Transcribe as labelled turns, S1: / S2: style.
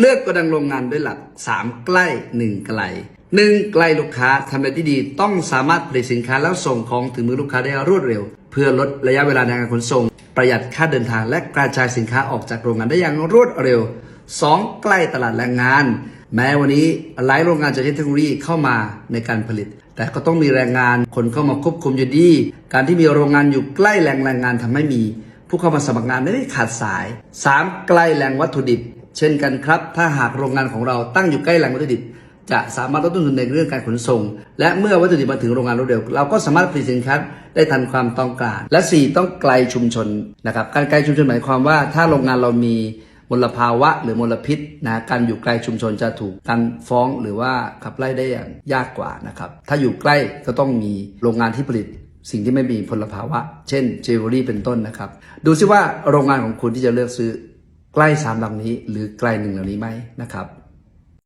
S1: เลือกกระดังโรงงานด้วยหลัก 3 ใกล้ 1 ไกล1ใกลลูกค้าทำเลที่ดีต้องสามารถผลิตสินค้าแล้วส่งของถึงมือลูกค้าได้รวดเร็ว เพื่อลดระยะเวลาในการขนส่ง ประหยัดค่าเดินทางและกระจายสินค้าออกจากโรงงานได้อย่างรวดเร็ว 2 ใกล้ตลาดแรงงาน แม้วันนี้หลายโรงงานจะใช้เทคโนโลยีเข้ามาในการผลิต แต่ก็ต้องมีแรงงานคนเข้ามาควบคุมอยู่ดี การที่มีโรงงานอยู่ใกล้แหล่งแรงงานทำให้มี ผู้เข้ามาสมัครงานไม่ได้ขาดสาย 3. ใกล้แหล่งวัตถุดิบ เช่นกันครับ ถ้าหากโรงงานของเราตั้งอยู่ใกล้แหล่งวัตถุดิบ จะสามารถลดต้นทุนในเรื่องการขนส่ง และเมื่อวัตถุดิบมาถึงโรงงานรวดเร็ว เราก็สามารถผลิตสินค้าได้ทันความต้องการ และ 4 ต้องไกลชุมชนนะครับการไกลชุมชนหมายความว่าถ้าโรงงานเรามีมลภาวะหรือมลพิษนะการอยู่ไกลชุมชนจะถูกการฟ้องหรือว่าขับไล่ได้อย่างยากกว่านะครับถ้าอยู่ใกล้ก็ต้องมีโรงงานที่ผลิตสิ่งที่ไม่มีพลภาวะ เช่นเจวเวลรี่เป็นต้นนะครับ ดูซิว่าโรงงานของคุณที่จะเลือกซื้อ ใกล้สามหล่านี้ หรือไกลหนึ่งเหล่านี้ไหมนะครับ